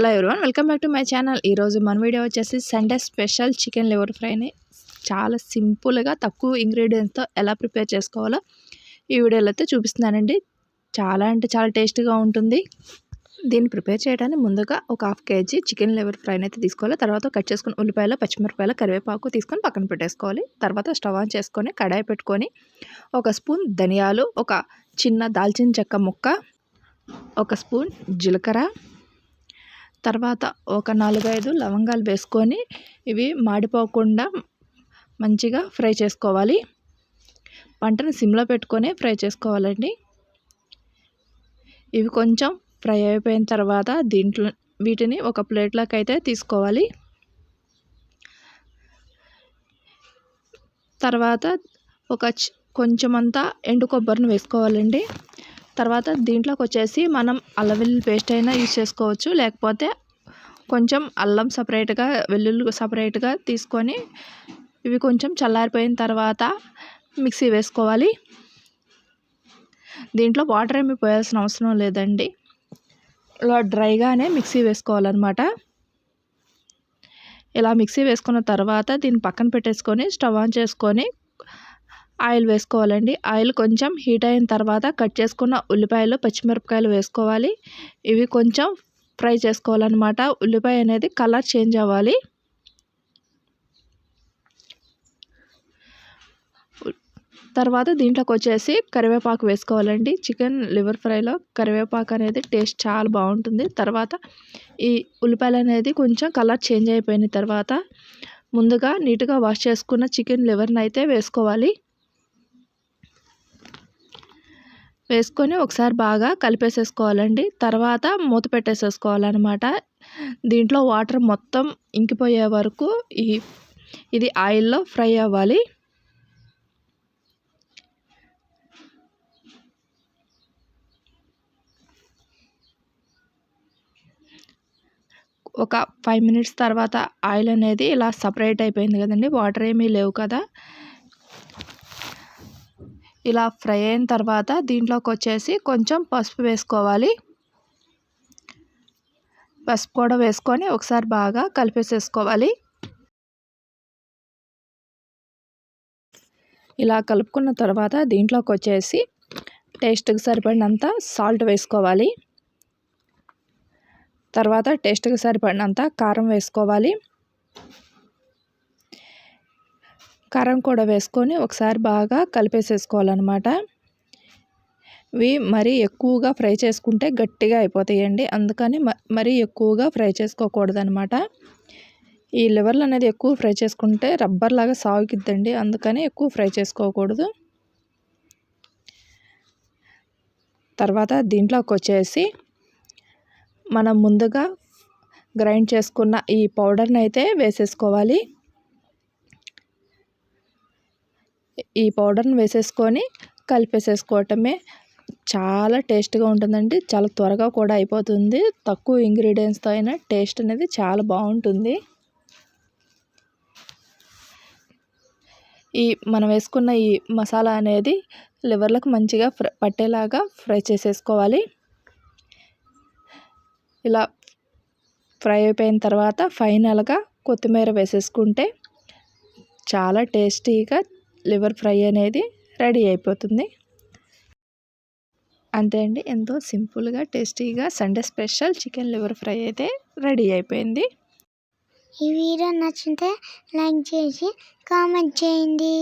Hello everyone welcome back to my channel ఈరోజు మన video వచ్చేసి సండే స్పెషల్ చికెన్ లివర్ ఫ్రైని చాలా సింపుల్గా తక్కువ ఇంగ్రీడియంట్స్తో ఎలా ప్రిపేర్ చేసుకోవాలో ఈ వీడియోలో అయితే చూపిస్తున్నానండి. చాలా అంటే చాలా టేస్ట్గా ఉంటుంది. దీన్ని ప్రిపేర్ చేయడానికి ముందుగా ఒక హాఫ్ కేజీ చికెన్ లివర్ ఫ్రైని అయితే తీసుకోవాలి. తర్వాత కట్ చేసుకుని ఉల్లిపాయలు పచ్చిమిరపాయలు కరివేపాకు తీసుకొని పక్కన పెట్టేసుకోవాలి. తర్వాత స్టవ్ ఆన్ చేసుకొని కడాయి పెట్టుకొని ఒక స్పూన్ ధనియాలు ఒక చిన్న దాల్చిన చెక్క ముక్క ఒక స్పూన్ జీలకర్ర తర్వాత ఒక నాలుగైదు లవంగాలు వేసుకొని ఇవి మాడిపోకుండా మంచిగా ఫ్రై చేసుకోవాలి. పంటను సిమ్లో పెట్టుకొని ఫ్రై చేసుకోవాలండి. ఇవి కొంచెం ఫ్రై అయిపోయిన తర్వాత దీంట్లో వీటిని ఒక ప్లేట్లోకి అయితే తీసుకోవాలి. తర్వాత ఒక కొంచెం అంతా ఎండు కొబ్బరిని వేసుకోవాలండి. తర్వాత దీంట్లోకి వచ్చేసి మనం అల్లం వెల్లుల్లి పేస్ట్ అయినా యూజ్ చేసుకోవచ్చు. లేకపోతే కొంచెం అల్లం సపరేట్గా వెల్లుల్లి సపరేట్గా తీసుకొని ఇవి కొంచెం చల్లారిపోయిన తర్వాత మిక్సీ వేసుకోవాలి. దీంట్లో వాటర్ ఏమి పోయాల్సిన అవసరం లేదండి. ఇలా డ్రైగానే మిక్సీ వేసుకోవాలన్నమాట. ఇలా మిక్సీ వేసుకున్న తర్వాత దీన్ని పక్కన పెట్టేసుకొని స్టవ్ ఆన్ చేసుకొని ఆయిల్ వేసుకోవాలండి. ఆయిల్ కొంచెం హీట్ అయిన తర్వాత కట్ చేసుకున్న ఉల్లిపాయలు పచ్చిమిరపకాయలు వేసుకోవాలి. ఇవి కొంచెం ఫ్రై చేసుకోవాలన్నమాట. ఉల్లిపాయ అనేది కలర్ చేంజ్ అవ్వాలి. తర్వాత దీంట్లోకి వచ్చేసి కరివేపాకు వేసుకోవాలండి. చికెన్ లివర్ ఫ్రైలో కరివేపాకు అనేది టేస్ట్ చాలా బాగుంటుంది. తర్వాత ఈ ఉల్లిపాయలు అనేది కొంచెం కలర్ చేంజ్ అయిపోయిన తర్వాత ముందుగా నీట్గా వాష్ చేసుకున్న చికెన్ లివర్ని అయితే వేసుకోవాలి. వేసుకొని ఒకసారి బాగా కలిపేసేసుకోవాలండి. తర్వాత మూత పెట్టేసేసుకోవాలన్నమాట. దీంట్లో వాటర్ మొత్తం ఇంకిపోయే వరకు ఈ ఇది ఆయిల్లో ఫ్రై అవ్వాలి. ఒక ఫైవ్ మినిట్స్ తర్వాత ఆయిల్ అనేది ఇలా సపరేట్ అయిపోయింది కదండి. వాటర్ ఏమీ లేవు కదా. ఇలా ఫ్రై అయిన తర్వాత దీంట్లోకి వచ్చేసి కొంచెం పసుపు వేసుకోవాలి. పసుపు కూడా వేసుకొని ఒకసారి బాగా కలిపేసేసుకోవాలి. ఇలా కలుపుకున్న తర్వాత దీంట్లోకి వచ్చేసి టేస్ట్కి సరిపడినంత సాల్ట్ వేసుకోవాలి. తర్వాత టేస్ట్కి సరిపడినంత కారం వేసుకోవాలి. కారం కూడా వేసుకొని ఒకసారి బాగా కలిపేసేసుకోవాలన్నమాట. ఇవి మరీ ఎక్కువగా ఫ్రై చేసుకుంటే గట్టిగా అయిపోతాయండి. అందుకని మరీ ఎక్కువగా ఫ్రై చేసుకోకూడదనమాట ఈ లివర్లు అనేది ఎక్కువ ఫ్రై చేసుకుంటే రబ్బర్ లాగా సాగుకిద్దండి అందుకని ఎక్కువ ఫ్రై చేసుకోకూడదు. తర్వాత దీంట్లోకి వచ్చేసి మనం ముందుగా గ్రైండ్ చేసుకున్న ఈ పౌడర్ని అయితే వేసేసుకోవాలి. ఈ పౌడర్ని వేసేసుకొని కలిపేసేసుకోవటమే చాలా టేస్ట్గా ఉంటుందండి. చాలా త్వరగా కూడా అయిపోతుంది. తక్కువ ఇంగ్రీడియంట్స్తో అయినా టేస్ట్ అనేది చాలా బాగుంటుంది. ఈ మనం వేసుకున్న ఈ మసాలా అనేది లివర్లకు మంచిగా పట్టేలాగా ఫ్రై చేసేసుకోవాలి. ఇలా ఫ్రై అయిపోయిన తర్వాత ఫైనల్గా కొత్తిమీర వేసేసుకుంటే చాలా టేస్టీగా లివర్ ఫ్రై అనేది రెడీ అయిపోతుంది. అంతే అండి ఎంతో సింపుల్గా టేస్టీగా Sunday special chicken liver fry అయితే రెడీ అయిపోయింది. ఈ వీడియో నచ్చితే లైక్ చేసి కామెంట్ చేయండి.